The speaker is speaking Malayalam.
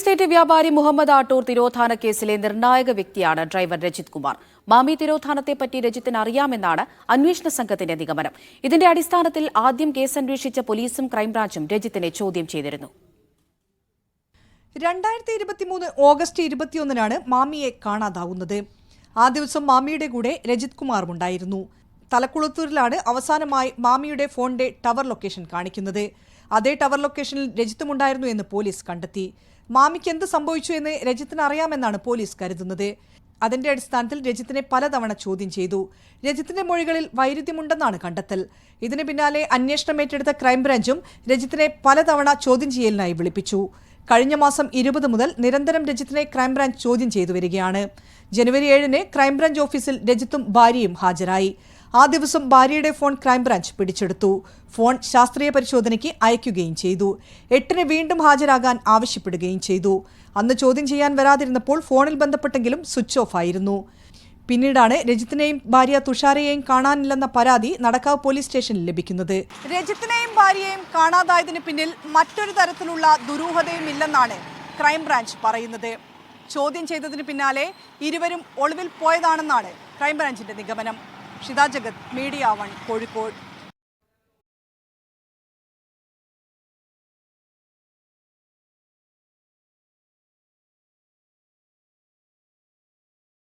എസ്റ്റേറ്റ് വ്യാപാരി മുഹമ്മദ് ആട്ടൂർ തിരോധാന കേസിലെ നിർണായക വ്യക്തിയാണ് ഡ്രൈവർ രജിത് കുമാർ. മാമി തിരോധാനത്തെപ്പറ്റി രജിത്തിന് അറിയാമെന്നാണ് അന്വേഷണ സംഘത്തിന്റെ നിഗമനം. ഇതിന്റെ അടിസ്ഥാനത്തിൽ ആദ്യം കേസ് അന്വേഷിച്ച പോലീസും ക്രൈംബ്രാഞ്ചും രജിത്തിനെ ചോദ്യം ചെയ്തിരുന്നു. രണ്ടായിരത്തി ഇരുപത്തിമൂന്ന് ഓഗസ്റ്റ് ഇരുപത്തിയൊന്നിനാണ് മാമിയെ കാണാതാവുന്നത്. ആ ദിവസം മാമിയുടെ കൂടെ രജിത് കുമാറും ഉണ്ടായിരുന്നു. തലക്കുളത്തൂരിലാണ് അവസാനമായി മാമിയുടെ ഫോണിന്റെ ടവർ ലൊക്കേഷൻ കാണിക്കുന്നത്. അതേ ടവർ ലൊക്കേഷനിൽ രജിത്തുമുണ്ടായിരുന്നു എന്ന് പോലീസ് കണ്ടെത്തി. മാമിക്ക് എന്ത് സംഭവിച്ചു എന്ന് രജിത്തിന് അറിയാമെന്നാണ് പോലീസ് കരുതുന്നത്. അതിന്റെ അടിസ്ഥാനത്തിൽ രജിത്തിനെ പലതവണ ചോദ്യം ചെയ്തു. രജിത്തിന്റെ മൊഴികളിൽ വൈരുദ്ധ്യമുണ്ടെന്നാണ് കണ്ടെത്തൽ. ഇതിന് പിന്നാലെ അന്വേഷണം ഏറ്റെടുത്ത ക്രൈംബ്രാഞ്ചും രജിത്തിനെ പലതവണ ചോദ്യം ചെയ്യലിനായി വിളിപ്പിച്ചു. കഴിഞ്ഞ മാസം ഇരുപത് മുതൽ നിരന്തരം രജിത്തിനെ ക്രൈംബ്രാഞ്ച് ചോദ്യം ചെയ്തു വരികയാണ്. ജനുവരി ഏഴിന് ക്രൈംബ്രാഞ്ച് ഓഫീസിൽ രജിത്തും ഭാര്യയും ഹാജരായി. ആ ദിവസം ഭാര്യയുടെ ഫോൺ ക്രൈംബ്രാഞ്ച് പിടിച്ചെടുത്തു. ഫോൺ ശാസ്ത്രീയ പരിശോധനയ്ക്ക് അയക്കുകയും ചെയ്തു. എട്ടിന് വീണ്ടും ഹാജരാകാൻ ആവശ്യപ്പെടുകയും ചെയ്തു. അന്ന് ചോദ്യം ചെയ്യാൻ വരാതിരുന്നപ്പോൾ ഫോണിൽ ബന്ധപ്പെട്ടെങ്കിലും സ്വിച്ച് ഓഫ് ആയിരുന്നു. പിന്നീടാണ് രജിത്തിനെയും ഭാര്യ തുഷാരയെയും കാണാനില്ലെന്ന പരാതി നടക്കാവ് പോലീസ് സ്റ്റേഷനിൽ ലഭിക്കുന്നത്. രജിത്തിനെയും ഭാര്യയെയും കാണാതായതിന് പിന്നിൽ മറ്റൊരു തരത്തിലുള്ള ദുരൂഹതയും ഇല്ലെന്നാണ് ക്രൈംബ്രാഞ്ച് പറയുന്നത്. ചോദ്യം ചെയ്തതിന് പിന്നാലെ ഇരുവരും ഒളിവിൽ പോയതാണെന്നാണ് ക്രൈംബ്രാഞ്ചിന്റെ നിഗമനം. Shitha Jagat media one Kozhikode.